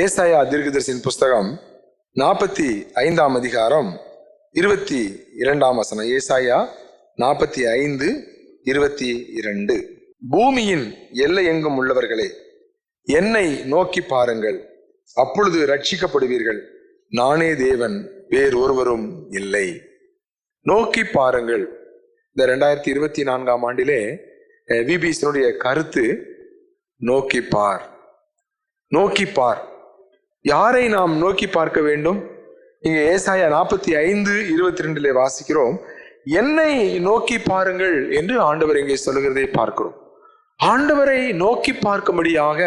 ஏசாயா தீர்க்கதரிசின் புஸ்தகம் நாற்பத்தி ஐந்தாம் அதிகாரம் இருபத்தி இரண்டாம் வசனம். ஏசாயா நாற்பத்தி ஐந்து இருபத்தி இரண்டு. பூமியின் எல்லை எங்கும் உள்ளவர்களே என்னை நோக்கி பாருங்கள். அப்பொழுது ரட்சிக்கப்படுவீர்கள் நானே தேவன் வேறொருவரும் இல்லை. நோக்கி பாருங்கள். இந்த ரெண்டாயிரத்தி இருபத்தி நான்காம் ஆண்டிலே விபிஎஸ்னுடைய கருத்து நோக்கி பார். நோக்கி பார். யாரை நாம் நோக்கி பார்க்க வேண்டும்? இங்க ஏசாயா நாற்பத்தி ஐந்து இருபத்தி ரெண்டுல வாசிக்கிறோம். என்னை நோக்கி பாருங்கள் என்று ஆண்டவர் இங்கே சொல்லுகிறதை பார்க்கிறோம். ஆண்டவரை நோக்கி பார்க்கும்படியாக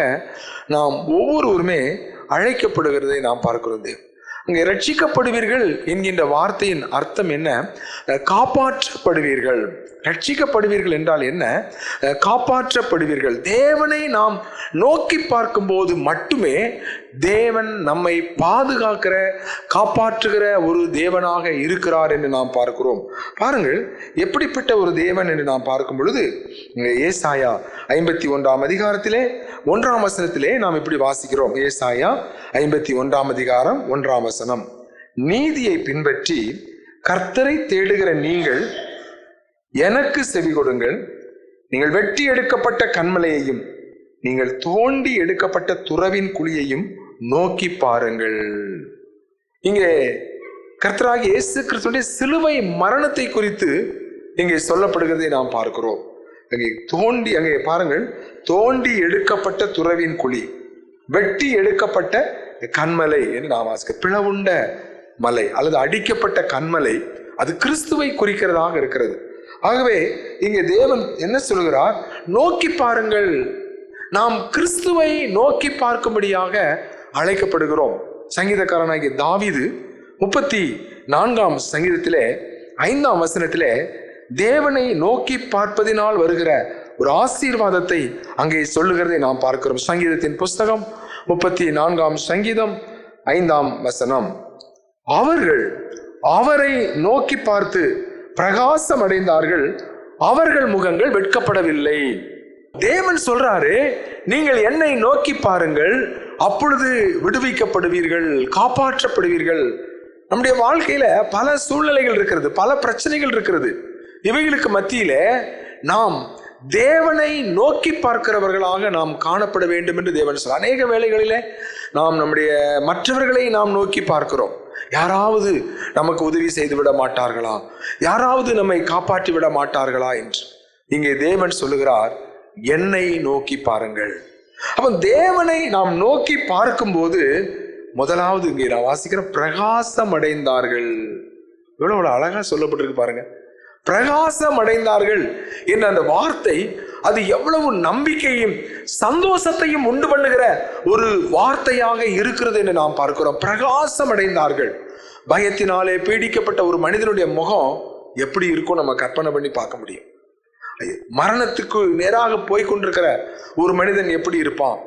நாம் ஒவ்வொருவருமே அழைக்கப்படுகிறதை நாம் பார்க்கிறது அங்கே ரட்சிக்கப்படுவீர்கள் என்கின்ற வார்த்தையின் அர்த்தம் என்ன? காப்பாற்றப்படுவீர்கள். ரட்சிக்கப்படுவீர்கள் என்றால் என்ன? காப்பாற்றப்படுவீர்கள். தேவனை நாம் நோக்கி பார்க்கும்போது மட்டுமே தேவன் நம்மை பாதுகாக்கிற காப்பாற்றுகிற ஒரு தேவனாக இருக்கிறார் என்று நாம் பார்க்கிறோம். பாருங்கள் எப்படிப்பட்ட ஒரு தேவன் என்று நாம் பார்க்கும் பொழுது ஏசாயா ஐம்பத்தி ஒன்றாம் அதிகாரத்திலே ஒன்றாம் வசனத்திலே நாம் இப்படி வாசிக்கிறோம். ஏசாயா ஐம்பத்தி ஒன்றாம் அதிகாரம் ஒன்றாம் வசனம். நீதியை பின்பற்றி கர்த்தரை தேடுகிற நீங்கள் எனக்கு செவி கொடுங்கள். நீங்கள் வெட்டி எடுக்கப்பட்ட கண்மலையையும் நீங்கள் தோண்டி எடுக்கப்பட்ட துறவின் குழியையும் நோக்கி பாருங்கள். இங்கே கர்த்தராகிய இயேசு கிறிஸ்துடைய சிலுவை மரணத்தை குறித்து இங்கே சொல்லப்படுகிறதை நாம் பார்க்கிறோம். அங்கே தோண்டி அங்கே பாருங்கள். தோண்டி எடுக்கப்பட்ட துறவின் குழி வெட்டி எடுக்கப்பட்ட கண்மலை என்று நாம் வாசிக்க பிளவுண்ட மலை அல்லது அடிக்கப்பட்ட கண்மலை அது கிறிஸ்துவை குறிக்கிறதாக இருக்கிறது. ஆகவே இங்கே தேவன் என்ன சொல்கிறார்? நோக்கி பாருங்கள். நாம் கிறிஸ்துவை நோக்கி பார்க்கும்படியாக அழைக்கப்படுகிறோம். சங்கீதக்காரனாகிய தாவிது முப்பத்தி நான்காம் சங்கீதத்திலே ஐந்தாம் வசனத்திலே தேவனை நோக்கி பார்ப்பதினால் வருகிற ஒரு ஆசீர்வாதத்தை அங்கே சொல்லுகிறதை நாம் பார்க்கிறோம். சங்கீதத்தின் புஸ்தகம் முப்பத்தி நான்காம் சங்கீதம் ஐந்தாம் வசனம். அவர்கள் அவரை நோக்கி பார்த்து பிரகாசம் அடைந்தார்கள் அவர்கள் முகங்கள் வெட்கப்படவில்லை. தேவன் சொல்றாரு நீங்கள் என்னை நோக்கி பாருங்கள் அப்பொழுது விடுவிக்கப்படுவீர்கள் காப்பாற்றப்படுவீர்கள். நம்முடைய வாழ்க்கையில பல சூழ்நிலைகள் இருக்கிறது பல பிரச்சனைகள் இருக்கிறது. இவைகளுக்கு மத்தியில நாம் தேவனை நோக்கி பார்க்கிறவர்களாக நாம் காணப்பட வேண்டும் என்று தேவன் சொல்ல அநேக வேளைகளிலே நாம் நம்முடைய மற்றவர்களை நாம் நோக்கி பார்க்கிறோம். யாராவது நமக்கு உதவி செய்து விட மாட்டார்களா? யாராவது நம்மை காப்பாற்றி விட மாட்டார்களா என்று. இங்கே தேவன் சொல்லுகிறார் என்னை நோக்கி பாருங்கள். அப்ப தேவனை நாம் நோக்கி பார்க்கும்போது முதலாவது இங்கே நான் வாசிக்கிற பிரகாசம் அடைந்தார்கள் எவ்வளவு அழகா சொல்லப்பட்டிருக்கு பாருங்க. பிரகாசம் அடைந்தார்கள் என்ற அந்த வார்த்தை அது எவ்வளவு நம்பிக்கையும் சந்தோஷத்தையும் உண்டு பண்ணுகிற ஒரு வார்த்தையாக இருக்கிறது என்று நாம் பார்க்கிறோம். பிரகாசம் அடைந்தார்கள் பயத்தினாலே பீடிக்கப்பட்ட ஒரு மனிதனுடைய முகம் எப்படி இருக்கும் நம்ம கற்பனை பண்ணி பார்க்க முடியும். மரணத்துக்கு நேராக போய்கொண்டிருக்கிற ஒரு மனிதன் எப்படி இருப்பான்?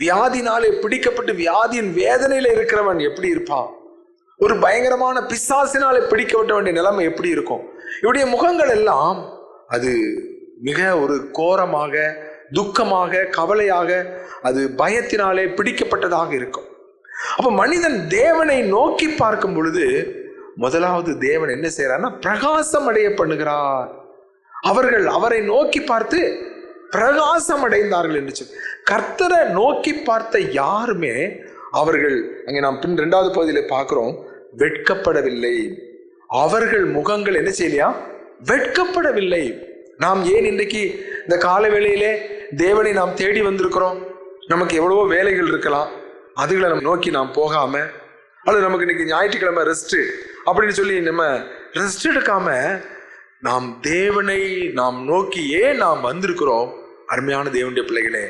வியாதினாலே பிடிக்கப்பட்டு வியாதியின் வேதனையில இருக்கிறவன் எப்படி இருப்பான்? ஒரு பயங்கரமான பிசாசினாலே பிடிக்கப்பட்ட வேண்டிய நிலைமை எப்படி இருக்கும்? இவருடைய முகங்கள் எல்லாம் அது மிக ஒரு கோரமாக துக்கமாக கவலையாக அது பயத்தினாலே பிடிக்கப்பட்டதாக இருக்கும். அப்ப மனிதன் தேவனை நோக்கி பார்க்கும் பொழுது முதலாவது தேவன் என்ன செய்யறார்னா பிரகாசம் அடைய பண்ணுகிறார். அவர்கள் அவரை நோக்கி பார்த்து பிரகாசம் அடைந்தார்கள் என்று சொல்லி கர்த்தரை நோக்கி பார்த்த யாருமே அவர்கள் அங்கே நாம் பின் ரெண்டாவது பகுதியில் பார்க்குறோம் வெட்கப்படவில்லை. அவர்கள் முகங்கள் என்ன செய்யலையா? வெட்கப்படவில்லை. நாம் ஏன் இன்றைக்கு இந்த கால வேளையிலே தேவனை நாம் தேடி வந்திருக்கிறோம்? நமக்கு எவ்வளவோ வேலைகள் இருக்கலாம். அதுகளை நம்ம நோக்கி நாம் போகாம அல்லது நமக்கு இன்னைக்கு ஞாயிற்றுக்கிழமை ரெஸ்ட் அப்படின்னு சொல்லி நம்ம ரெஸ்ட் எடுக்காம நாம் தேவனை நாம் நோக்கி ஏன் நாம் வந்திருக்கிறோம். அருமையான தேவனுடைய பிள்ளைகளே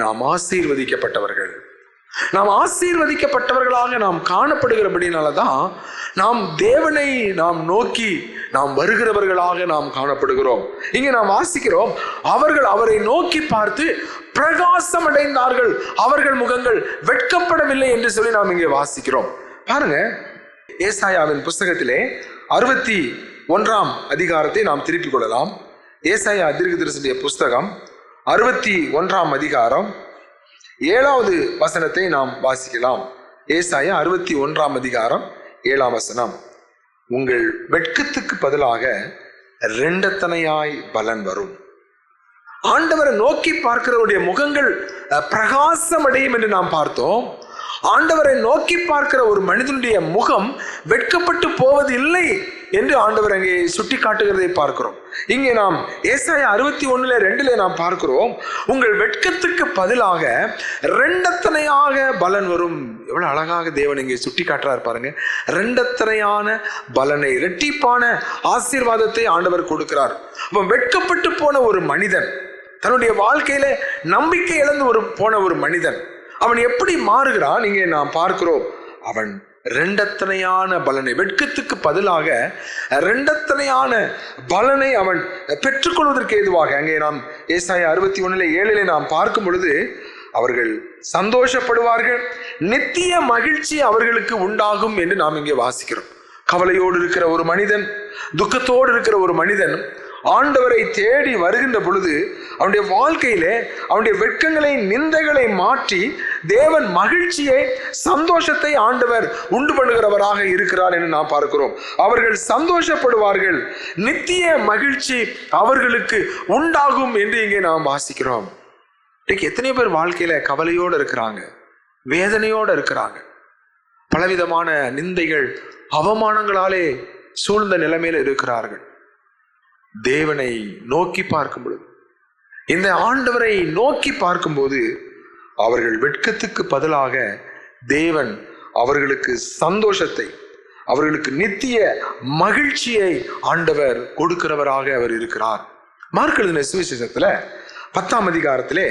நாம் ஆசீர்வதிக்கப்பட்டவர்கள். நாம் ஆசீர்வதிக்கப்பட்டவர்களாக நாம் காணப்படுகிறபடினால தான் நாம் தேவனை நாம் நோக்கி நாம் வருகிறவர்களாக நாம் காணப்படுகிறோம். இங்கே நாம் வாசிக்கிறோம் அவர்கள் அவரை நோக்கி பார்த்து பிரகாசம் அடைந்தார்கள் அவர்கள் முகங்கள் வெட்கப்படவில்லை என்று சொல்லி நாம் இங்கே வாசிக்கிறோம். பாருங்க ஏசாயாவின் புஸ்தகத்திலே அறுபத்தி ஒன்றாம் அதிகாரத்தை நாம் திருப்பிக் கொள்ளலாம். ஏசாயா தீர்க்கதரிசனுடைய புஸ்தகம் அறுபத்தி ஒன்றாம் அதிகாரம் ஏழாவது வசனத்தை நாம் வாசிக்கலாம். ஏசாயா அறுபத்தி ஒன்றாம் அதிகாரம் ஏழாம் வசனம். உங்கள் வெட்கத்துக்கு பதிலாக ரெண்டத்தனையாய் பலன் வரும். ஆண்டவரை நோக்கி பார்க்கிறவருடைய முகங்கள் பிரகாசம் அடையும் என்று நாம் பார்த்தோம். ஆண்டவரை நோக்கி பார்க்கிற ஒரு மனிதனுடைய முகம் வெட்கப்பட்டு போவது இல்லை என்று ஆண்டவர் அங்கே சுட்டி காட்டுகிறதை பார்க்கிறோம். இங்கே நாம் ஏசாய அறுபத்தி ஒண்ணுல ரெண்டுல நாம் பார்க்கிறோம் உங்கள் வெட்கத்துக்கு பதிலாக ரெண்டத்தனையாக பலன் வரும். எவ்வளவு அழகாக தேவன் இங்கே சுட்டி காட்டுறார் பாருங்க. ரெண்டத்தனையான பலனை இரட்டிப்பான ஆசீர்வாதத்தை ஆண்டவர் கொடுக்கிறார். அப்ப வெட்கப்பட்டு போன ஒரு மனிதன் தன்னுடைய வாழ்க்கையில நம்பிக்கை இழந்து ஒரு போன ஒரு மனிதன் அவன் எப்படி மாறுகிறான்? இங்கே நாம் பார்க்கிறோம். அவன் ரெண்டத்தனையான பலனை வெட்கத்துக்கு பதிலாக ரெண்டத்தனையான பலனை அவன் பெற்றுக்கொள்வதற்கு ஏதுவாக அங்கே நாம் ஏசாய அறுபத்தி ஒன்றில் ஏழிலே நாம் பார்க்கும் பொழுது அவர்கள் சந்தோஷப்படுவார்கள் நித்திய மகிழ்ச்சி அவர்களுக்கு உண்டாகும் என்று நாம் இங்கே வாசிக்கிறோம். கவலையோடு இருக்கிற ஒரு மனிதன் துக்கத்தோடு இருக்கிற ஒரு மனிதன் ஆண்டவரை தேடி வருகின்ற பொழுது அவனுடைய வாழ்க்கையிலே அவனுடைய வெட்கங்களை நிந்தைகளை மாற்றி தேவன் மகிழ்ச்சியை சந்தோஷத்தை ஆண்டவர் உண்டு பண்ணுகிறவராக இருக்கிறார் என்று நாம் பார்க்கிறோம். அவர்கள் சந்தோஷப்படுவார்கள். நித்திய மகிழ்ச்சி அவர்களுக்கு உண்டாகும் என்று இங்கே நாம் வாசிக்கிறோம். இன்னைக்கு எத்தனை பேர் வாழ்க்கையில கவலையோடு இருக்கிறாங்க வேதனையோடு இருக்கிறாங்க. பலவிதமான நிந்தைகள் அவமானங்களாலே சூழ்ந்த நிலைமையில் இருக்கிறார்கள். தேவனை நோக்கி பார்க்கும் பொழுது இந்த ஆண்டவரை நோக்கி பார்க்கும்போது அவர்கள் வெட்கத்துக்கு பதிலாக தேவன் அவர்களுக்கு சந்தோஷத்தை அவர்களுக்கு நித்திய மகிழ்ச்சியை ஆண்டவர் கொடுக்கிறவராக அவர் இருக்கிறார். மார்க்கெழுதின சுவிசேஷத்தில் சுவிசேஷத்துல பத்தாம் அதிகாரத்திலே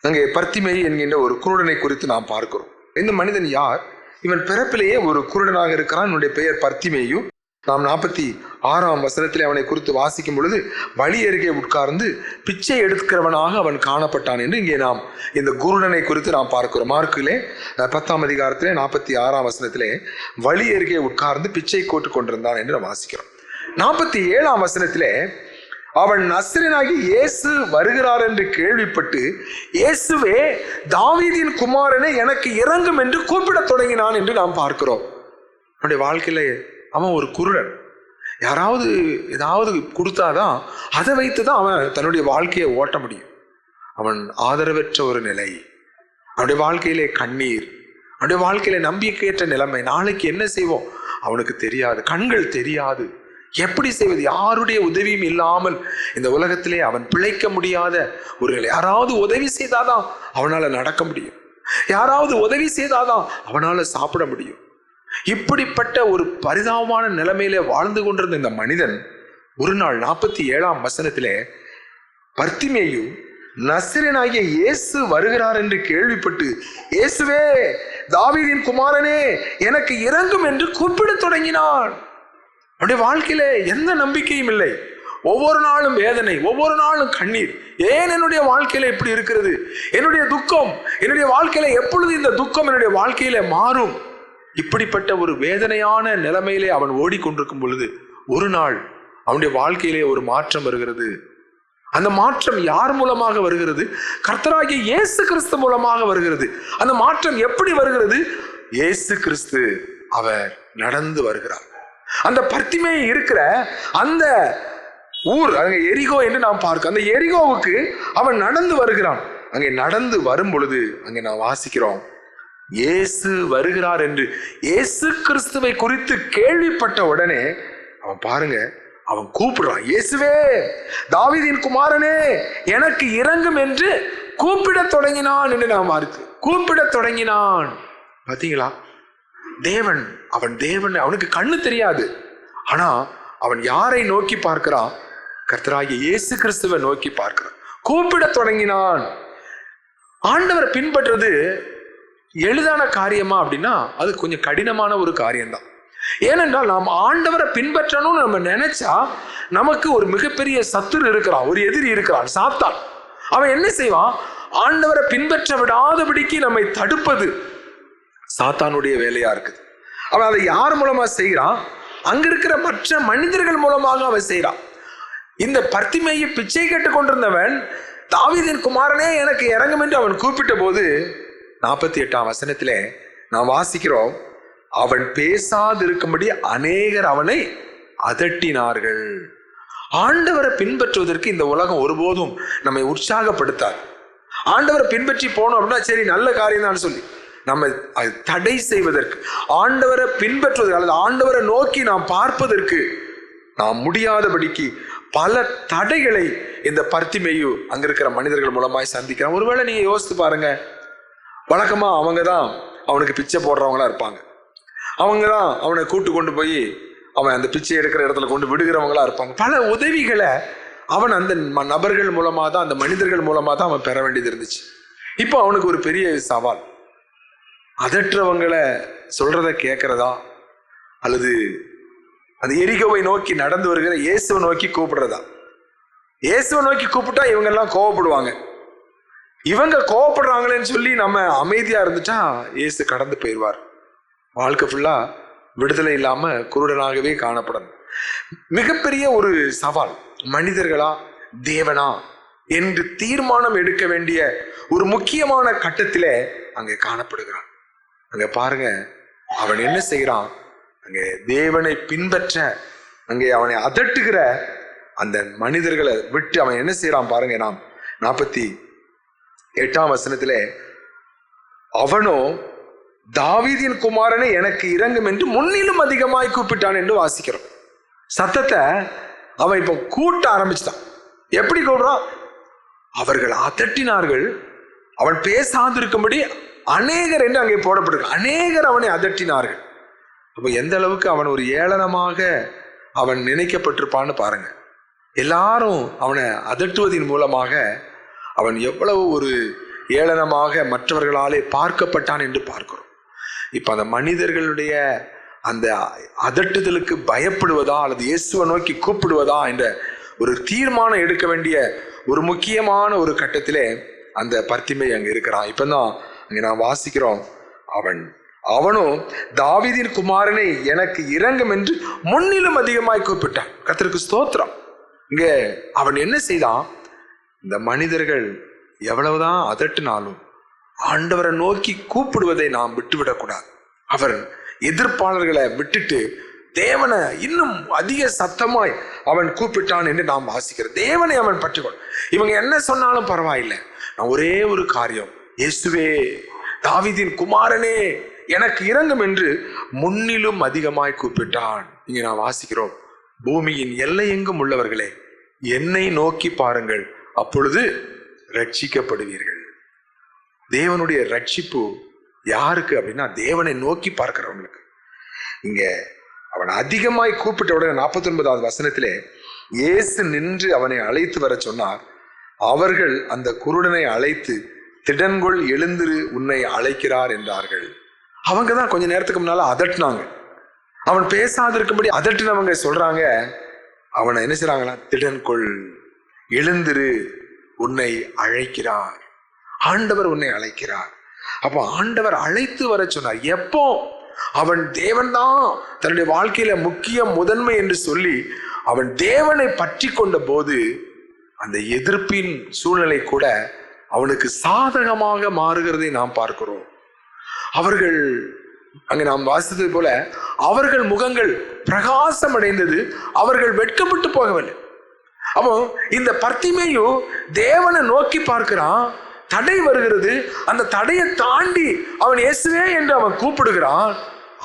அங்கே பர்த்திமை என்கின்ற ஒரு குருடனை குறித்து நாம் பார்க்கிறோம். இந்த மனிதன் யார்? இவன் பிறப்பிலேயே ஒரு குருடனாக இருக்கிறான். என்னுடைய பெயர் பர்த்திமேயும் நாம் நாற்பத்தி ஆறாம் வசனத்தில் அவனை குறித்து வாசிக்கும் பொழுது வழி அருகே உட்கார்ந்து பிச்சை எடுக்கிறவனாக அவன் காணப்பட்டான் என்று இங்கே நாம் இந்த குருடனை குறித்து நாம் பார்க்கிறோம். மார்க்கிலே பத்தாம் அதிகாரத்திலே நாற்பத்தி ஆறாம் வசனத்திலே வழி அருகே உட்கார்ந்து பிச்சை கோட்டு கொண்டிருந்தான் என்று நாம் வாசிக்கிறோம். நாற்பத்தி ஏழாம் வசனத்திலே அவன் நசரனாகி இயேசு வருகிறார் என்று கேள்விப்பட்டு இயேசுவே தாவீதின் குமாரனை எனக்கு இறங்கும் என்று கூப்பிடத் தொடங்கினான் என்று நாம் பார்க்கிறோம். அவனுடைய வாழ்க்கையில அவன் ஒரு குருடன். யாராவது ஏதாவது கொடுத்தாதான் அதை வைத்து தான் அவன் தன்னுடைய வாழ்க்கையை ஓட்ட முடியும். அவன் ஆதரவற்ற ஒரு நிலை. அவனுடைய வாழ்க்கையிலே கண்ணீர். அவனுடைய வாழ்க்கையில நம்பிக்கையற்ற நிலைமை. நாளைக்கு என்ன செய்வோம்? அவனுக்கு தெரியாது. கண்கள் தெரியாது. எப்படி செய்வது? யாருடைய உதவியும் இல்லாமல் இந்த உலகத்திலே அவன் பிழைக்க முடியாத ஒரு நிலை. யாராவது உதவி செய்தாதான் அவனால் நடக்க முடியும். யாராவது உதவி செய்தாதான் அவனால் சாப்பிட முடியும். இப்படிப்பட்ட ஒரு பரிதாபமான நிலைமையிலே வாழ்ந்து கொண்டிருந்த இந்த மனிதன் ஒரு நாள் நாற்பத்தி ஏழாம் வசனத்திலே பர்த்திமேயு நசிரனாகிய இயேசு வருகிறார் என்று கேள்விப்பட்டு இயேசுவே தாவீதின் குமாரனே எனக்கு இறங்கும் என்று கூப்பிடத் தொடங்கினான். அவனுடைய வாழ்க்கையில எந்த நம்பிக்கையும் இல்லை. ஒவ்வொரு நாளும் வேதனை ஒவ்வொரு நாளும் கண்ணீர். ஏன் என்னுடைய வாழ்க்கையில இப்படி இருக்கிறது? என்னுடைய துக்கம் என்னுடைய வாழ்க்கையில எப்பொழுது இந்த துக்கம் என்னுடைய வாழ்க்கையில மாறும்? இப்படிப்பட்ட ஒரு வேதனையான நிலைமையிலே அவன் ஓடிக்கொண்டிருக்கும் பொழுது ஒரு நாள் அவனுடைய வாழ்க்கையிலே ஒரு மாற்றம் வருகிறது. அந்த மாற்றம் யார் மூலமாக வருகிறது? கர்த்தராகிய இயேசு கிறிஸ்து மூலமாக வருகிறது. அந்த மாற்றம் எப்படி வருகிறது? இயேசு கிறிஸ்து அவர் நடந்து வருகிறார். அந்த பர்த்திமே இருக்கிற அந்த ஊர் அங்கே எரிகோ என்று நாம் பார்க்க அந்த எரிகோவுக்கு அவன் நடந்து வருகிறான். அங்கே நடந்து வரும் பொழுது அங்கே நாம் வாசிக்கிறோம். இயேசு வருகிறார் என்று இயேசு கிறிஸ்துவை குறித்து கேள்விப்பட்ட உடனே அவன் பாருங்க அவன் கூப்பிடுறான் இயேசுவே தாவிதின் குமாரனே எனக்கு இறங்கும் என்று கூப்பிடத் தொடங்கினான் என்று நாம் பார்த்து கூப்பிடத் தொடங்கினான். பார்த்தீங்களா தேவன் அவன் தேவன் அவனுக்கு கண்ணு தெரியாது. ஆனா அவன் யாரை நோக்கி பார்க்கிறான்? கர்த்தராகிய இயேசு கிறிஸ்துவை நோக்கி பார்க்கிறான். கூப்பிடத் தொடங்கினான். ஆண்டவரை பின்பற்றுறது எளிதான காரியமா அப்படின்னா அது கொஞ்சம் கடினமான ஒரு காரியம்தான். ஏனென்றால் நாம் ஆண்டவரை பின்பற்றணும்னு நம்ம நினைச்சா நமக்கு ஒரு மிகப்பெரிய சத்துரு இருக்கிறான் ஒரு எதிரி இருக்கிறான் சாத்தான். அவன் என்ன செய்வான்? ஆண்டவரை பின்பற்ற விடாதபடிக்கு நம்மை தடுப்பது சாத்தானுடைய வேலையா இருக்குது. அவன் அதை யார் மூலமா செய்கிறான் அங்க இருக்கிற மற்ற மனிதர்கள் மூலமாக அவன் செய்கிறான் இந்த பர்த்திமையை பிச்சை கேட்டு கொண்டிருந்தவன் தாவிதின் குமாரனே எனக்கு இறங்கும் என்று அவன் கூப்பிட்ட போது நாற்பத்தி எட்டாம் வசனத்தில் நாம் வாசிக்கிறோம் அவன் பேசாதிருக்கும்படி அநேகர் அவனை அதட்டினார்கள். ஆண்டவரை பின்பற்றுவதற்கு இந்த உலகம் ஒருபோதும் நம்மை உற்சாகப்படுத்தாது. ஆண்டவரை பின்பற்றி போனோம் அப்படின்னா சரி நல்ல காரியம் தான் சொல்லி நம்ம அது தடை செய்வதற்கு ஆண்டவரை பின்பற்றுவதற்கு அல்லது ஆண்டவரை நோக்கி நாம் பார்ப்பதற்கு நாம் முடியாதபடிக்கு பல தடைகளை இந்த பர்த்திமேயு அங்க இருக்கிற மனிதர்கள் மூலமாய் சந்திக்கிறான் ஒருவேளை நீங்க யோசித்து பாருங்க வழக்கமாக அவங்க தான் அவனுக்கு பிச்சை போடுறவங்களா இருப்பாங்க. அவங்க தான் அவனை கூட்டு கொண்டு போய் அவன் அந்த பிச்சை எடுக்கிற இடத்துல கொண்டு விடுகிறவங்களா இருப்பாங்க. பல உதவிகளை அவன் அந்த ம- நபர்கள் மூலமாக தான் அந்த மனிதர்கள் மூலமாக தான் அவன் பெற வேண்டியது இருந்துச்சு. இப்போ அவனுக்கு ஒரு பெரிய சவால். அதற்றவங்களை சொல்கிறத கேட்குறதா அல்லது அந்த எரிகோவை நோக்கி நடந்து வருகிற இயேசுவை நோக்கி கூப்பிடுறதா? இயேசுவை நோக்கி கூப்பிட்டா இவங்க எல்லாம் கோவப்படுவாங்க. இவங்க கோவப்படுறாங்களேன்னு சொல்லி நம்ம அமைதியா இருந்துட்டா இயேசு கடந்து போயிடுவார். வாழ்க்கை ஃபுல்லா விடுதலை இல்லாம குருடனாகவே காணப்படும். மிகப்பெரிய ஒரு சவால் மனிதர்களா தேவனா என்று தீர்மானம் எடுக்க வேண்டிய ஒரு முக்கியமான கட்டத்திலே அங்கே காணப்படுகிறான். அங்க பாருங்க அவன் என்ன செய்கிறான் அங்கே தேவனை பின்பற்ற அங்கே அவனை அதட்டுகிற அந்த மனிதர்களை விட்டு அவன் என்ன செய்யறான் பாருங்க நாம் நாற்பத்தி எட்டாம் வசனத்திலே அவனோ தாவீதின் குமாரனை எனக்கு இறங்கும் என்று முன்னிலும் அதிகமாய் கூப்பிட்டான் என்று வாசிக்கிறோம். சத்தத்தை அவன் இப்போ கூட்ட ஆரம்பிச்சிட்டான். எப்படி கூடுறான் அவர்கள் அதட்டினார்கள். அவன் பேசாதிருக்கும்படி அநேகர் என்று அங்கே போடப்பட்டிருக்கு அநேகர் அவனை அதட்டினார்கள். அப்போ எந்த அளவுக்கு அவன் ஒரு ஏளனமாக அவன் நினைக்கப்பட்டிருப்பான்னு பாருங்க. எல்லாரும் அவனை அதட்டுவதின் மூலமாக அவன் எவ்வளவு ஒரு ஏளனமாக மற்றவர்களாலே பார்க்கப்பட்டான் என்று பார்க்கிறோம். இப்போ அந்த மனிதர்களுடைய அந்த அதட்டுதலுக்கு பயப்படுவதா அல்லது இயேசுவை நோக்கி கூப்பிடுவதா என்ற ஒரு தீர்மானம் எடுக்க வேண்டிய ஒரு முக்கியமான ஒரு கட்டத்திலே அந்த பர்த்திமை அங்கே இருக்கிறான். இப்போ தான் அங்கே நான் வாசிக்கிறோம். அவன் அவனும் தாவிதின் குமாரனை எனக்கு இறங்கும் என்று முன்னிலும் அதிகமாய் கூப்பிட்டான். கர்த்தருக்கு ஸ்தோத்திரம். இங்கே அவன் என்ன செய்தான்? இந்த மனிதர்கள் எவ்வளவுதான் அதட்டினாலும் ஆண்டவரை நோக்கி கூப்பிடுவதை நாம் விட்டுவிடக்கூடாது. அவர் எதிர்ப்பாளர்களை விட்டுட்டு தேவனை இன்னும் அதிக சத்தமாய் அவன் கூப்பிட்டான் என்று நாம் வாசிக்கிறோம். தேவனை அவன் பற்றிக்கொள். இவங்க என்ன சொன்னாலும் பரவாயில்லை. நான் ஒரே ஒரு காரியம். இயேசுவே தாவிதின் குமாரனே எனக்கு இறங்கும் என்று முன்னிலும் அதிகமாய் கூப்பிட்டான். இங்கே நான் வாசிக்கிறோம். பூமியின் எல்லையெங்கும் உள்ளவர்களே என்னை நோக்கி பாருங்கள். அப்பொழுது ரட்சிக்கப்படுவீர்கள். தேவனுடைய ரட்சிப்பு யாருக்கு அப்படின்னா தேவனை நோக்கி பார்க்கிறவங்களுக்கு. இங்க அவன் அதிகமாய் கூப்பிட்ட உடனே நாற்பத்தி ஒன்பதாவது வசனத்திலே இயேசு நின்று அவனை அழைத்து வர சொன்னார். அவர்கள் அந்த குருடனை அழைத்து திடன்கொள் எழுந்திரு உன்னை அழைக்கிறார் என்றார்கள். அவங்க தான் கொஞ்ச நேரத்துக்கு முன்னால அதட்டினாங்க. அவன் பேசாதிருக்கும்படி அதட்டினவங்க சொல்றாங்க. அவனை என்ன செய்றாங்களா திடன்கொள் எழுந்திரு உன்னை அழைக்கிறார். ஆண்டவர் உன்னை அழைக்கிறார். அப்போ ஆண்டவர் அழைத்து வர சொன்னார். எப்போ? அவன் தேவன்தான். தன்னுடைய வாழ்க்கையில முக்கிய முதன்மை என்று சொல்லி அவன் தேவனை பற்றி கொண்ட போது அந்த எதிர்ப்பின் சூழ்நிலை கூட அவனுக்கு சாதகமாக மாறுகிறதை நாம் பார்க்கிறோம். அவர்கள் அங்க நாம் வாசித்தது போல அவர்கள் முகங்கள் பிரகாசம் அடைந்தது அவர்கள் வெட்கப்பட்டு போகவில்லை. அப்போ இந்த பர்த்திமேயு தேவனை நோக்கி பார்க்கிறான். தடை வருகிறது. அந்த தடையை தாண்டி அவன் இயேசுவே என்று அவன் கூப்பிடுகிறான்.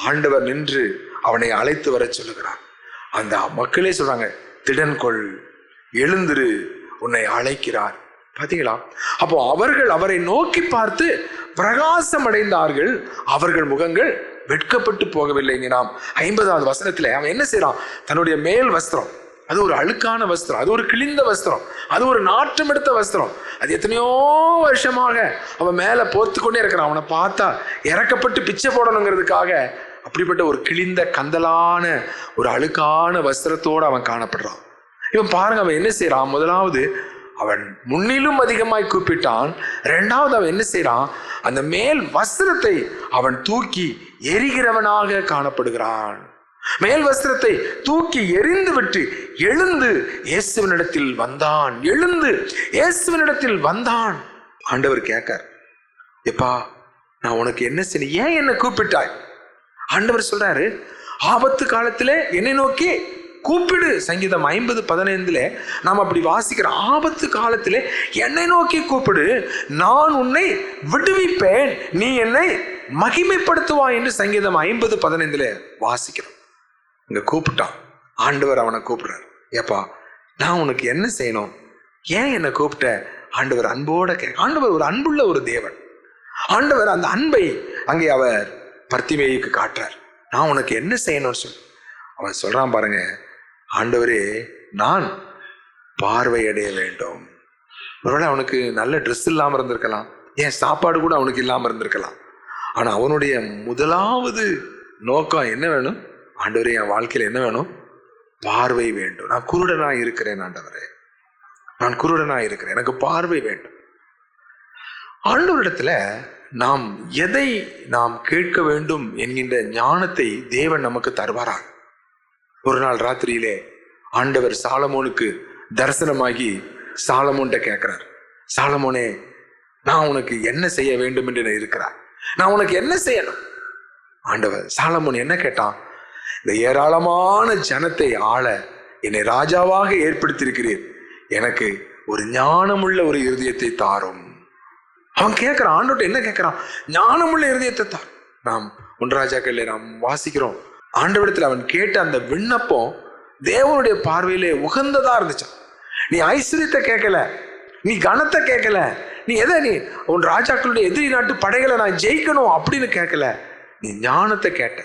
ஆண்டவர் நின்று அவனை அழைத்து வர சொல்லுகிறான் அந்த மக்களே சொல்றாங்க திடன்கொள் எழுந்திரு உன்னை அழைக்கிறார். பார்த்தீங்களா அப்போ அவர்கள் அவரை நோக்கி பார்த்து பிரகாசம் அடைந்தார்கள் அவர்கள் முகங்கள் வெட்கப்பட்டு போகவில்லைங்க நாம் ஐம்பதாவது வசனத்தில் அவன் என்ன செய்யறான் தன்னுடைய மேல் வஸ்திரம் அது ஒரு அழுக்கான வஸ்திரம் அது ஒரு கிழிந்த வஸ்திரம் அது ஒரு நாற்றம் எடுத்த வஸ்திரம். அது எத்தனையோ வருஷமாக அவன் மேலே போர்த்து கொண்டே இருக்கிறான். அவனை பார்த்தா இறக்கப்பட்டு பிச்சை போடணுங்கிறதுக்காக அப்படிப்பட்ட ஒரு கிழிந்த கந்தலான ஒரு அழுக்கான வஸ்திரத்தோடு அவன் காணப்படுறான். இவன் பாருங்க அவன் என்ன செய்கிறான் முதலாவது அவன் முன்னிலும் அதிகமாய் கூப்பிட்டான். ரெண்டாவது அவன் என்ன செய்கிறான் அந்த மேல் வஸ்திரத்தை அவன் தூக்கி எரிகிறவனாக காணப்படுகிறான். மேல் வஸ்திரத்தை தூக்கி எரிந்து விட்டு எழுந்து இயேசுவினிடத்தில் வந்தான். எழுந்து இயேசுவினிடத்தில் வந்தான். ஆண்டவர் கேட்கார் எப்பா நான் உனக்கு என்ன செய்ய ஏன் என்ன கூப்பிட்டாய்? ஆண்டவர் சொல்றாரு ஆபத்து காலத்திலே என்னை நோக்கி கூப்பிடு. சங்கீதம் ஐம்பது பதினைந்துல நாம் அப்படி வாசிக்கிற ஆபத்து காலத்திலே என்னை நோக்கி கூப்பிடு. நான் உன்னை விடுவிப்பேன். நீ என்னை மகிமைப்படுத்துவாய் என்று சங்கீதம் ஐம்பது பதினைந்துல வாசிக்கிறோம். இங்கே கூப்பிட்டான். ஆண்டவர் அவனை கூப்பிடுறாரு. ஏப்பா நான் உனக்கு என்ன செய்யணும்? ஏன் என்னை கூப்பிட்ட? ஆண்டவர் அன்போட கே ஆண்டவர் ஒரு அன்புள்ள ஒரு தேவன். ஆண்டவர் அந்த அன்பை அங்கே அவர் பர்த்திமேயுக்கு காட்டுறார். நான் உனக்கு என்ன செய்யணும்னு சொல்லி அவன் சொல்கிறான் பாருங்க ஆண்டவரே நான் பார்வையடைய வேண்டும். ஒருவேளை அவனுக்கு நல்ல ட்ரெஸ் இல்லாமல் இருந்திருக்கலாம். ஏன் சாப்பாடு கூட அவனுக்கு இல்லாமல் இருந்திருக்கலாம். ஆனால் அவனுடைய முதலாவது நோக்கம் என்ன வேணும்? ஆண்டவரே என் வாழ்க்கையில் என்ன வேணும்? பார்வை வேண்டும். நான் குருடனாக இருக்கிறேன் ஆண்டவரே. நான் குருடனாக இருக்கிறேன். எனக்கு பார்வை வேண்டும். ஆண்டவரிடத்துல நாம் எதை நாம் கேட்க வேண்டும் என்கின்ற ஞானத்தை தேவன் நமக்கு தருவாரா ஒரு நாள் ராத்திரியிலே ஆண்டவர் சாலமோனுக்கு தரிசனமாகி சாலமோன்ட்ட கேட்கிறார். சாலமோனே நான் உனக்கு என்ன செய்ய வேண்டும் என்று இருக்கிறார் நான் உனக்கு என்ன செய்யணும்? ஆண்டவர் சாலமோன் என்ன கேட்டான்? இந்த ஏராளமான ஜனத்தை ஆள என்னை ராஜாவாக ஏற்படுத்தியிருக்கிறீர். எனக்கு ஒரு ஞானமுள்ள ஒரு இருதயத்தை தாரும். அவன் கேட்கிறான் ஆண்டோட்ட என்ன கேட்கிறான் ஞானமுள்ள இருதயத்தை தார். நாம் ஒன்றாஜாக்கள் நாம் வாசிக்கிறோம். ஆண்டவிடத்தில் அவன் கேட்ட அந்த விண்ணப்பம் தேவனுடைய பார்வையிலே உகந்ததா இருந்துச்சான் நீ ஐஸ்வர்யத்தை கேட்கல நீ கனத்தை கேட்கல நீ எதை நீ உன் ராஜாக்களுடைய எதிரி நாட்டு படைகளை நான் ஜெயிக்கணும் அப்படின்னு கேட்கல. நீ ஞானத்தை கேட்ட.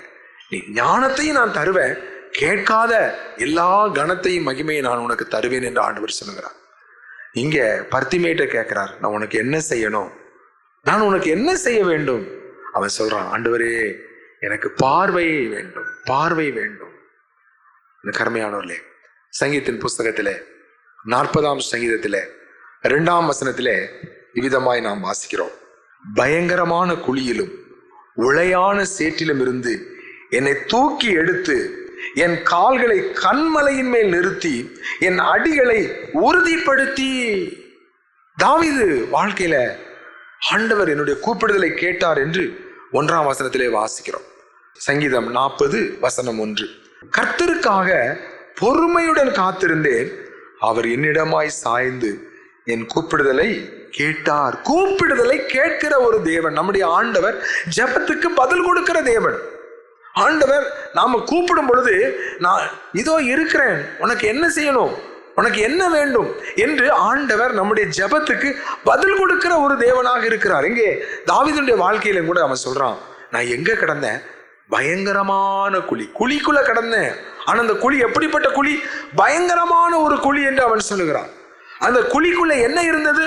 ஞானத்தையும் நான் தருவேன். கேட்காத எல்லா கணத்தையும் மகிமையை நான் உனக்கு தருவேன் என்று ஆண்டவர் சொல்லுகிறார். இங்க பர்த்திமேட்ட கேட்கிறார் நான் உனக்கு என்ன செய்யணும்? நான் உனக்கு என்ன செய்ய வேண்டும்? அவன் சொல்றான் ஆண்டவரே எனக்கு பார்வை வேண்டும் பார்வை வேண்டும். கருமையானவர்களே சங்கீத்தின் புஸ்தகத்திலே நாற்பதாம் சங்கீதத்திலே இரண்டாம் வசனத்திலே இவ்விதமாய் நாம் வாசிக்கிறோம். பயங்கரமான குழியிலும் உளையான சேற்றிலும் இருந்து என்னை தூக்கி எடுத்து என் கால்களை கண்மலையின் மேல் நிறுத்தி என் அடிகளை உறுதிப்படுத்தி. தாவிது வாழ்க்கையில ஆண்டவர் என்னுடைய கூப்பிடுதலை கேட்டார் என்று ஒன்றாம் வசனத்திலே வாசிக்கிறோம். சங்கீதம் நாற்பது வசனம் ஒன்று. கர்த்தருக்காக பொறுமையுடன் காத்திருந்தேன். அவர் என்னிடமாய் சாய்ந்து என் கூப்பிடுதலை கேட்டார். கூப்பிடுதலை கேட்கிற ஒரு தேவன் நம்முடைய ஆண்டவர் ஜெபத்துக்கு பதில் கொடுக்கிற தேவன். ஆண்டவர் நாம் கூப்பிடும் பொழுது நான் இதோ இருக்கிறேன் உனக்கு என்ன செய்யணும் உனக்கு என்ன வேண்டும் என்று ஆண்டவர் நம்முடைய ஜெபத்துக்கு பதில் கொடுக்கிற ஒரு தேவனாக இருக்கிறார். இங்கே தாவிதனுடைய வாழ்க்கையில கூட அவன் சொல்றான் நான் எங்க கிடந்தேன்? பயங்கரமான குழி. குழிக்குள்ள கிடந்தேன். ஆனா அந்த குழி எப்படிப்பட்ட குழி? பயங்கரமான ஒரு குழி என்று அவன் சொல்லுகிறான். அந்த குழிக்குள்ள என்ன இருந்தது?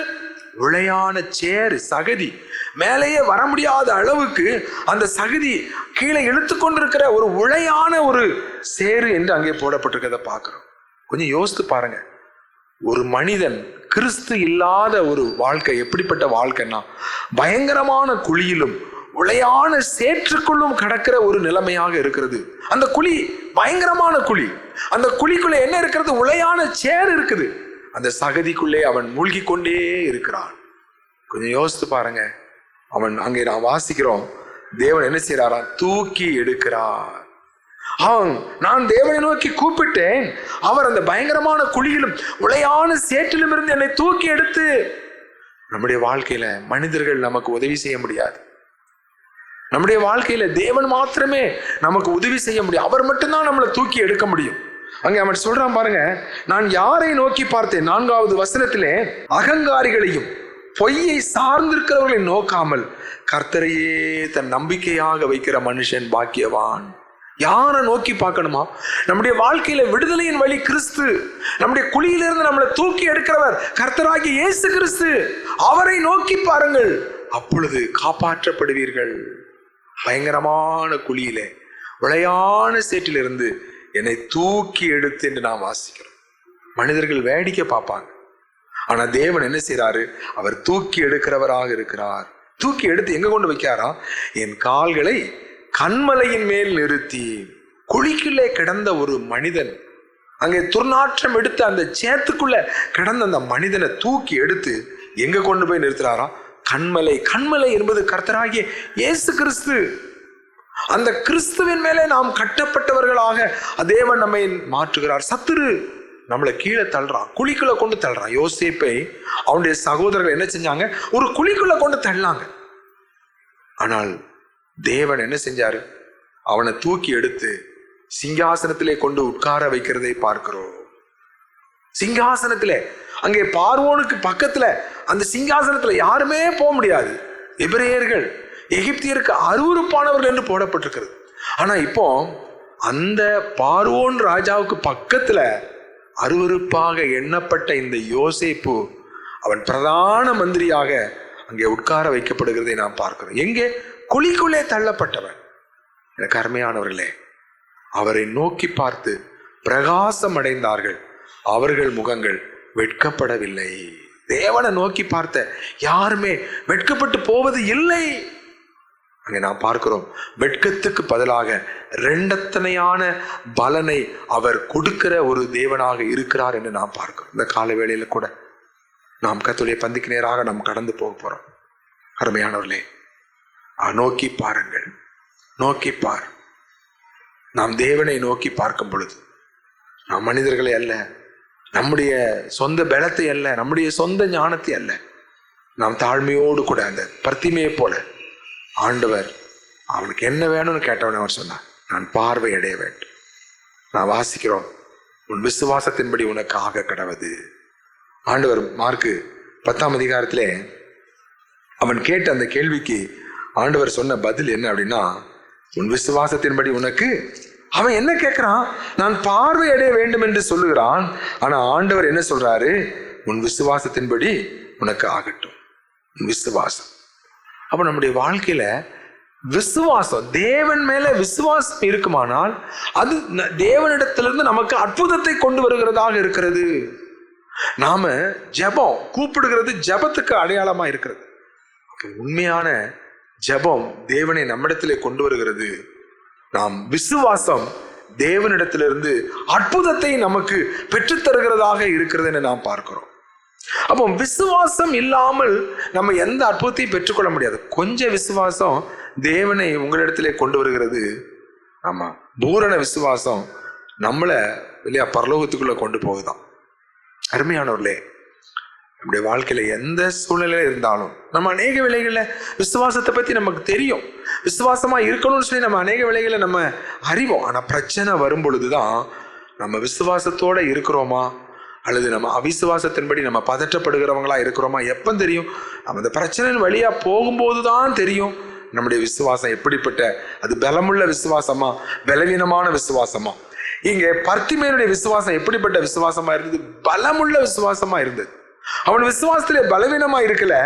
உளையான சேறு சகதி. மேலேயே வர முடியாத அளவுக்கு அந்த சகதி கீழே இழுத்து கொண்டிருக்கிற ஒரு உளையான ஒரு சேரு என்று அங்கே போடப்பட்டிருக்கிறத பார்க்குறோம். கொஞ்சம் யோசித்து பாருங்க. ஒரு மனிதன் கிறிஸ்து இல்லாத ஒரு வாழ்க்கை எப்படிப்பட்ட வாழ்க்கைன்னா பயங்கரமான குழியிலும் உளையான சேற்றுக்குள்ளும் கடக்கிற ஒரு நிலைமையாக இருக்கிறது. அந்த குழி பயங்கரமான குழி. அந்த குழிக்குள்ள என்ன இருக்கிறது? உளையான சேர் இருக்குது. அந்த சகதிக்குள்ளே அவன் மூழ்கி கொண்டே இருக்கிறான். கொஞ்சம் யோசித்து பாருங்க. அவன் அங்கே நான் வாசிக்கிறோம். தேவன் என்ன செய்யறாரா தூக்கி எடுக்கிறார். அவன் நான் தேவனை நோக்கி கூப்பிட்டேன். அவர் அந்த பயங்கரமான குழியிலும் உளையான சேற்றிலும் இருந்து என்னை தூக்கி எடுத்து நம்முடைய வாழ்க்கையில மனிதர்கள் நமக்கு உதவி செய்ய முடியாது. நம்முடைய வாழ்க்கையில தேவன் மாத்திரமே நமக்கு உதவி செய்ய முடியும். அவர் மட்டும்தான் நம்மளை தூக்கி எடுக்க முடியும். அங்க அவன் சொல்றான் பாருங்க நான் யாரை நோக்கி பார்த்தேன்? நான்காவது வசனத்திலே அகங்காரிகளையும் பொய்யை சார்ந்திருக்கிறவர்களை நோக்காமல் கர்த்தரையே தன் நம்பிக்கையாக வைக்கிற மனுஷன் பாக்கியவான். யாரை நோக்கி பார்க்கணுமா? நம்முடைய வாழ்க்கையில விடுதலையின் வழி கிறிஸ்து. நம்முடைய குழியிலிருந்து நம்மளை தூக்கி எடுக்கிறவர் கர்த்தராகி இயேசு கிறிஸ்து. அவரை நோக்கி பாருங்கள். அப்பொழுது காப்பாற்றப்படுவீர்கள். பயங்கரமான குழியில விளையான சேற்றிலிருந்து என்னை தூக்கி எடுத்து என்று நாம் வாசிக்கிறோம். மனிதர்கள் வேடிக்கை பார்ப்பாங்க. ஆனா தேவன் என்ன செய்யறாரு அவர் தூக்கி எடுக்கிறவராக இருக்கிறார். தூக்கி எடுத்து எங்க கொண்டு வைக்காரா என் கால்களை கண்மலையின் மேல் நிறுத்தி குழிக்குள்ளே கிடந்த ஒரு மனிதன் அங்கே துர்நாற்றம் எடுத்து அந்த சேத்துக்குள்ள கிடந்த அந்த மனிதனை தூக்கி எடுத்து எங்க கொண்டு போய் நிறுத்துறாரா? கண்மலை கண்மலை என்பது கர்த்தராகிய இயேசு கிறிஸ்து. அந்த கிறிஸ்துவின் மேலே நாம் கட்டப்பட்டவர்களாக தேவன் நம்மை மாற்றுகிறார். சத்துரு. நம்மளை கீழே தள்ளுறான். குழிக்குள்ள கொண்டு தள்ளுறான். யோசிப்பை அவனுடைய சகோதரர்கள் என்ன செஞ்சாங்க? ஒரு குழிக்குள்ள கொண்டு தள்ளாங்க ஆனால் தேவன் என்ன செஞ்சாரு? அவனை தூக்கி எடுத்து சிங்காசனத்திலே கொண்டு உட்கார வைக்கிறதை பார்க்கிறோம். சிங்காசனத்திலே அங்கே பார்வோனுக்கு பக்கத்துல அந்த சிங்காசனத்துல யாருமே போக முடியாது. எபிரேயர்கள் எகிப்தியருக்கு அருவருப்பானவர்கள் என்று போடப்பட்டிருக்கிறது. ஆனா இப்போ அந்த பார்வோன் ராஜாவுக்கு பக்கத்துல அருவருப்பாக எண்ணப்பட்ட இந்த யோசேப்பு அவன் பிரதான மந்திரியாக அங்கே உட்கார வைக்கப்படுகிறதை நாம் பார்க்கிறோம். எங்கே? குழிக்குள்ளே தள்ளப்பட்டவன். எனக்கு அருமையானவர்களே அவரை நோக்கி பார்த்து பிரகாசம் அடைந்தார்கள். அவர்கள் முகங்கள் வெட்கப்படவில்லை. தேவனை நோக்கி பார்த்த யாருமே வெட்கப்பட்டு போவது இல்லை. அங்கே நாம் பார்க்கிறோம். வெட்கத்துக்கு பதிலாக ரெண்டத்தனையான பலனை அவர் கொடுக்கிற ஒரு தேவனாக இருக்கிறார் என்று நாம் பார்க்கிறோம். இந்த கால வேளையில கூட நாம் கத்துடைய பந்திக்கு நேராக நாம் கடந்து போக போறோம். அருமையானவர்களே நோக்கி பாருங்கள். நோக்கி பார். நாம் தேவனை நோக்கி பார்க்கும் பொழுது நாம் மனிதர்களை அல்ல நம்முடைய சொந்த பலத்தை அல்ல நம்முடைய சொந்த ஞானத்தை அல்ல நாம் தாழ்மையோடு கூட அந்த பர்த்திமையை போல ஆண்டவர் அவனுக்கு என்ன வேணும்னு கேட்டவனே அவர் சொன்னான் நான் பார்வை அடைய வேண்டும். நான் வாசிக்கிறோம். உன் விசுவாசத்தின்படி உனக்கு ஆக கடவது. ஆண்டவர் மார்க்கு பத்தாம் அதிகாரத்திலே அவன் கேட்ட அந்த கேள்விக்கு ஆண்டவர் சொன்ன பதில் என்ன அப்படின்னா உன் விசுவாசத்தின்படி உனக்கு அவன் என்ன கேட்கிறான் நான் பார்வை அடைய வேண்டும் என்று சொல்லுகிறான். ஆனா ஆண்டவர் என்ன சொல்றாரு? உன் விசுவாசத்தின்படி உனக்கு ஆகட்டும். உன் விசுவாசம். அப்போ நம்முடைய வாழ்க்கையில் விசுவாசம் தேவன் மேலே விசுவாசம் இருக்குமானால் அது ந- தேவனிடத்திலிருந்து நமக்கு அற்புதத்தை கொண்டு வருகிறதாக இருக்கிறது. நாம ஜெபம் கூப்பிடுகிறது ஜெபத்துக்கு அடையாளமா இருக்கிறது. உண்மையான ஜெபம் தேவனை நம்மிடத்திலே கொண்டு வருகிறது. நாம் விசுவாசம் தேவனிடத்திலிருந்து அற்புதத்தை நமக்கு பெற்றுத்தருகிறதாக இருக்கிறதுன்னு இருக்கிறது என்று நாம் பார்க்கிறோம். அப்போ விசுவாசம் இல்லாமல் நம்ம எந்த அற்புதத்தையும் பெற்றுக்கொள்ள முடியாது. கொஞ்சம் விசுவாசம் தேவனை உங்களிடத்திலே கொண்டு வருகிறது. ஆமா பூரண விசுவாசம் நம்மளை இல்லையா பரலோகத்துக்குள்ள கொண்டு போகுதான். அருமையானவர்களே நம்முடைய வாழ்க்கையில எந்த சூழ்நிலையில் இருந்தாலும் நம்ம அநேக விலைகளில் விசுவாசத்தை பத்தி நமக்கு தெரியும். விசுவாசமா இருக்கணும்னு சொல்லி நம்ம அநேக வேலைகளை நம்ம அறிவோம். ஆனா பிரச்சனை வரும் பொழுதுதான் நம்ம விசுவாசத்தோட இருக்கிறோமா? அல்லது நம்ம அவிசுவாசத்தின்படி நம்ம பதற்றப்படுகிறவங்களா இருக்கிறோமா? எப்போ தெரியும்? நம்ம இந்த பிரச்சனையின் வழியாக போகும்போது தான் தெரியும். நம்முடைய விசுவாசம் எப்படிப்பட்ட அது பலமுள்ள விசுவாசமா? பலவீனமான விசுவாசமா? இங்கே பர்த்திமேனுடைய விசுவாசம் எப்படிப்பட்ட விசுவாசமா இருந்தது? பலமுள்ள விசுவாசமா இருந்தது. அவன் விசுவாசத்திலே பலவீனமா இருக்கல.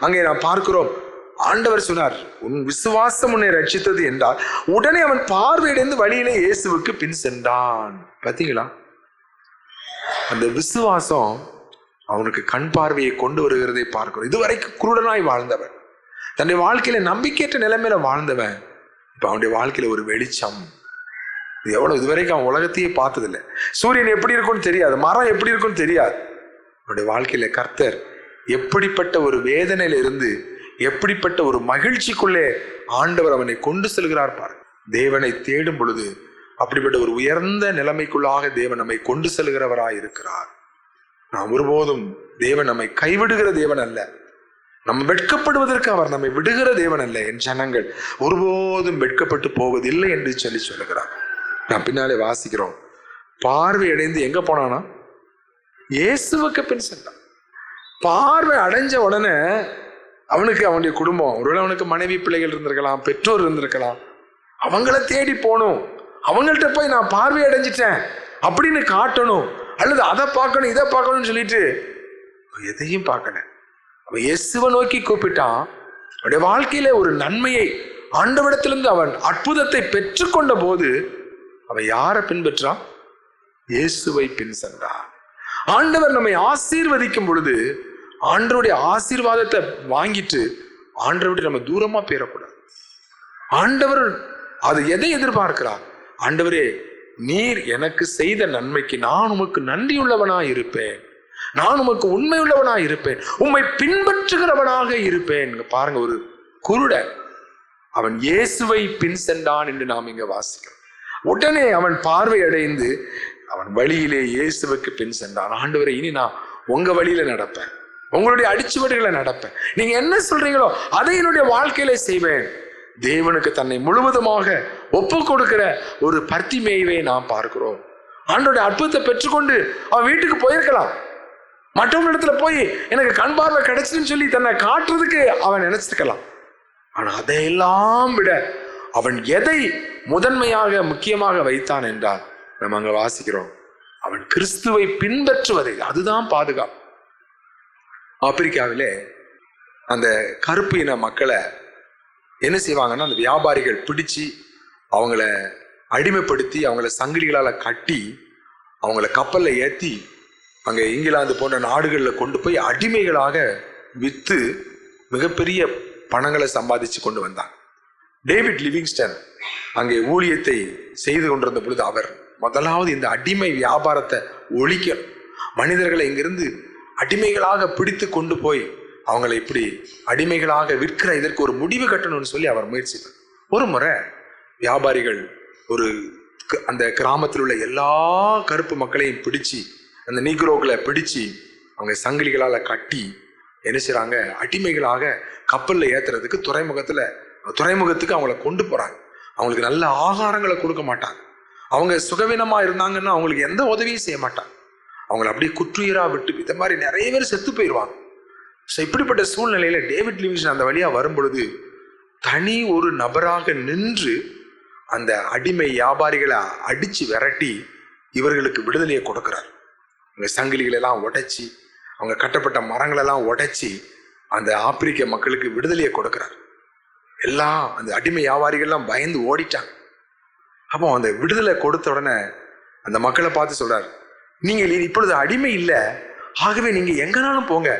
அங்கே நான் பார்க்கிறோம். ஆண்டவர் சொன்னார் உன் விசுவாசம் உன்னை ரட்சித்தது என்றால் உடனே அவன் பார்வையடைந்து வழியிலே இயேசுவுக்கு பின் சென்றான். பார்த்தீங்களா? அந்த விசுவாசம் அவனுக்கு கண் பார்வையை கொண்டு வருகிறதை பார்க்கிறோம். இதுவரைக்கும் குருடனாய் வாழ்ந்தவன். தன்னுடைய வாழ்க்கையில நம்பிக்கையற்ற நிலைமையில வாழ்ந்தவன். இப்ப அவனுடைய வாழ்க்கையில ஒரு வெளிச்சம். இது எவ்வளவு இதுவரைக்கும் அவன் உலகத்தையே பார்த்ததில்லை. சூரியன் எப்படி இருக்கும்னு தெரியாது. மரம் எப்படி இருக்கும்னு தெரியாது. அவனுடைய வாழ்க்கையில கர்த்தர் எப்படிப்பட்ட ஒரு வேதனையில இருந்து எப்படிப்பட்ட ஒரு மகிழ்ச்சிக்குள்ளே ஆண்டவர் அவனை கொண்டு செல்கிறார் பார் தேவனை தேடும் பொழுது அப்படிப்பட்ட ஒரு உயர்ந்த நிலைமைக்குள்ளாக தேவன் நம்மை கொண்டு செல்கிறவராய் இருக்கிறார். நாம் ஒருபோதும் தேவன் நம்மை கைவிடுகிற தேவன் அல்ல. நம்ம வெட்கப்படுவதற்கு அவர் நம்மை விடுகிற தேவன் அல்ல என் ஜனங்கள். ஒருபோதும் வெட்கப்பட்டு போவதில்லை என்று சொல்லி சொல்லுகிறார். நான் பின்னாலே வாசிக்கிறோம். பார்வை அடைந்து எங்க போனானா? இயேசுவுக்கு பின் சென்றான். பார்வை அடைஞ்ச உடனே அவனுக்கு அவனுடைய குடும்பம் ஒருவேளை அவனுக்கு மனைவி பிள்ளைகள் இருந்திருக்கலாம் பெற்றோர் இருந்திருக்கலாம் அவங்கள தேடி போகணும் அவங்கள்ட்ட போய் நான் பார்வை அடைஞ்சிட்டேன். அப்படின்னு காட்டணும். அல்லது அதை பார்க்கணும் இதை பார்க்கணும்னு சொல்லிட்டு எதையும் பார்க்கல. அவன் இயேசுவை நோக்கி கூப்பிட்டான். அவனுடைய வாழ்க்கையில ஒரு நன்மையை ஆண்டவிடத்திலிருந்து அவன் அற்புதத்தை பெற்றுக்கொண்ட போது அவன் யாரை பின்பற்றான்? இயேசுவை பின் சென்றான் ஆண்டவர் நம்மை ஆசீர்வதிக்கும் பொழுது ஆண்டருடைய ஆசீர்வாதத்தை வாங்கிட்டு ஆண்டவர்கிட்ட நம்ம தூரமா போயிடக்கூடாது ஆண்டவர் அது எதை எதிர்பார்க்கிறார்? ஆண்டவரே நீர் எனக்கு செய்த நன்மைக்கு நான் உமக்கு நன்றியுள்ளவனா இருப்பேன். நான் உமக்கு உண்மையுள்ளவனா இருப்பேன். உம்மை பின்பற்றுகிறவனாக இருப்பேன். பாருங்க ஒரு குருட. அவன் இயேசுவை பின் சென்றான் என்று நாம் இங்க வாசிக்கிறோம். உடனே அவன் பார்வை அடைந்து அவன் வழியிலே இயேசுவுக்கு பின் சென்றான். ஆண்டவரை இனி நான் உங்க வழியில நடப்பேன். உங்களுடைய அடிச்சுவடுகளை நடப்பேன். நீங்க என்ன சொல்றீங்களோ அதை என்னுடைய வாழ்க்கையில செய்வேன். தேவனுக்கு தன்னை முழுவதுமாக ஒப்பு கொடுக்கிற ஒரு பர்த்திமேயவை நாம் பார்க்கிறோம். ஆண்டோடைய அற்புதத்தை பெற்றுக்கொண்டு அவன் வீட்டுக்கு போயிருக்கலாம். மற்றவங்க இடத்துல போய் எனக்கு கண் பார்வை கிடைச்சுன்னு சொல்லி தன்னை காட்டுறதுக்கு அவன் நினைச்சிருக்கலாம் ஆனா அதையெல்லாம் விட அவன் எதை முதன்மையாக முக்கியமாக வைத்தான் என்றால் நம்ம அங்க வாசிக்கிறோம். அவன் கிறிஸ்துவை பின்பற்றுவதை அதுதான் பாதுகாப்பு. ஆப்பிரிக்காவிலே அந்த கருப்பு இன மக்களை என்ன செய்வாங்கன்னா அந்த வியாபாரிகள் பிடிச்சு அவங்கள அடிமைப்படுத்தி அவங்கள சங்கிலிகளால் கட்டி அவங்கள கப்பலில் ஏற்றி அங்கே இங்கிலாந்து போன்ற நாடுகளில் கொண்டு போய் அடிமைகளாக விற்று மிகப்பெரிய பணங்களை சம்பாதிச்சு கொண்டு வந்தாங்க டேவிட் லிவிங்ஸ்டன் அங்கே ஊழியத்தை செய்து கொண்டிருந்த பொழுது அவர் முதலாவது இந்த அடிமை வியாபாரத்தை ஒழிக்கணும் மனிதர்களை இங்கிருந்து அடிமைகளாக பிடித்து கொண்டு போய் அவங்களை இப்படி அடிமைகளாக விற்கிற இதற்கு ஒரு முடிவு கட்டணும்னு சொல்லி அவர் முயற்சித்தார் ஒரு முறை வியாபாரிகள் ஒரு க- அந்த கிராமத்தில் உள்ள எல்லா கருப்பு மக்களையும் பிடிச்சு அந்த நீக்ரோக்களை பிடிச்சு அவங்க சங்கிலிகளால் கட்டி என்ன செய்கிறாங்க அடிமைகளாக கப்பலில் ஏத்துறதுக்கு துறைமுகத்தில் துறைமுகத்துக்கு அவங்கள கொண்டு போகிறாங்க அவங்களுக்கு நல்ல ஆகாரங்களை கொடுக்க மாட்டாங்க. அவங்க சுகவீனமாக இருந்தாங்கன்னா அவங்களுக்கு எந்த உதவியும் செய்ய மாட்டாங்க. அவங்கள அப்படியே குற்றுயிராக விட்டு இந்த மாதிரி நிறைய பேர் செத்து போயிடுவாங்க ஸோ இப்படிப்பட்ட சூழ்நிலையில் டேவிட் லிவிஷன் அந்த வழியாக வரும்பொழுது தனி ஒரு நபராக நின்று அந்த அடிமை வியாபாரிகளை அடித்து விரட்டி இவர்களுக்கு விடுதலையை கொடுக்குறார். அவங்க சங்கிலிகளெல்லாம் உடைச்சி அவங்க கட்டப்பட்ட மரங்களெல்லாம் உடைச்சி அந்த ஆப்பிரிக்க மக்களுக்கு விடுதலையை கொடுக்குறார். எல்லாம் அந்த அடிமை வியாபாரிகள்லாம் பயந்து ஓடிட்டாங்க. அப்போ அந்த விடுதலை கொடுத்த உடனே அந்த மக்களை பார்த்து சொல்கிறார் நீங்கள் இப்பொழுது அடிமை இல்லை. ஆகவே நீங்கள் எங்கனாலும் போங்க.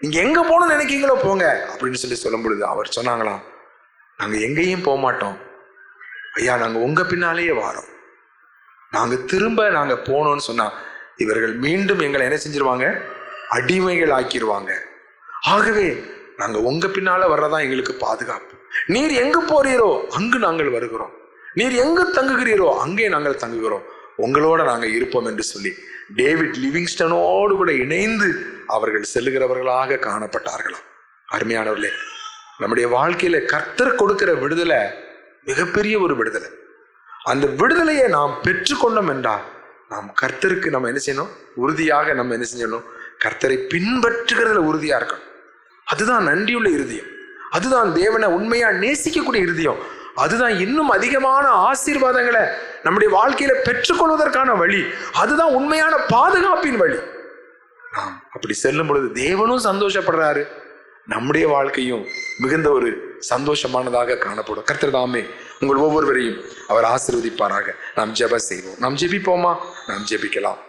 நீங்க எங்க போகணும்னு நினைக்கிறீங்களோ போங்க அப்படின்னு சொல்லி சொல்லும் பொழுது அவர் சொன்னாங்களாம் நாங்க எங்கேயும் போக மாட்டோம். ஐயா நாங்க உங்க பின்னாலேயே வாரோம். நாங்க திரும்ப நாங்க போனோம்னு சொன்னா இவர்கள் மீண்டும் எங்களை என்ன செஞ்சிருவாங்க? அடிமைகள் ஆக்கிடுவாங்க ஆகவே நாங்க உங்க பின்னால வர்றதா எங்களுக்கு பாதுகாப்பு. நீர் எங்கு போறீரோ அங்கு நாங்கள் வருகிறோம். நீர் எங்கு தங்குகிறீரோ அங்கே நாங்கள் தங்குகிறோம். உங்களோட நாங்கள் இருப்போம் என்று சொல்லி டேவிட் லிவிங்ஸ்டனோடு கூட இணைந்து அவர்கள் செல்லுகிறவர்களாக காணப்பட்டார்களாம். அருமையானவர்களே நம்முடைய வாழ்க்கையில கர்த்தர் கொடுக்கிற விடுதலை மிகப்பெரிய ஒரு விடுதலை. அந்த விடுதலையை நாம் பெற்றுக்கொண்டோம் என்றால் நாம் கர்த்தருக்கு நம்ம என்ன செய்யணும்? உறுதியாக நம்ம என்ன செஞ்சணும் கர்த்தரை பின்பற்றுகிறதுல உறுதியா இருக்கணும். அதுதான் நன்றியுள்ள இருதயம். அதுதான் தேவனை உண்மையா நேசிக்கக்கூடிய இருதயம். அதுதான் இன்னும் அதிகமான ஆசீர்வாதங்களை நம்முடைய வாழ்க்கையில பெற்றுக்கொள்வதற்கான வழி. அதுதான் உண்மையான பாதுகாப்பின் வழி. நாம் அப்படி செல்லும் பொழுது தேவனும் சந்தோஷப்படுறாரு. நம்முடைய வாழ்க்கையும் மிகுந்த ஒரு சந்தோஷமானதாக காணப்படும். கர்த்தர் தாமே உங்கள் ஒவ்வொருவரையும் அவர் ஆசிர்வதிப்பாராக. நாம் ஜெப செய்வோம். நாம் ஜெபிப்போமா? நாம் ஜெபிக்கலாம்.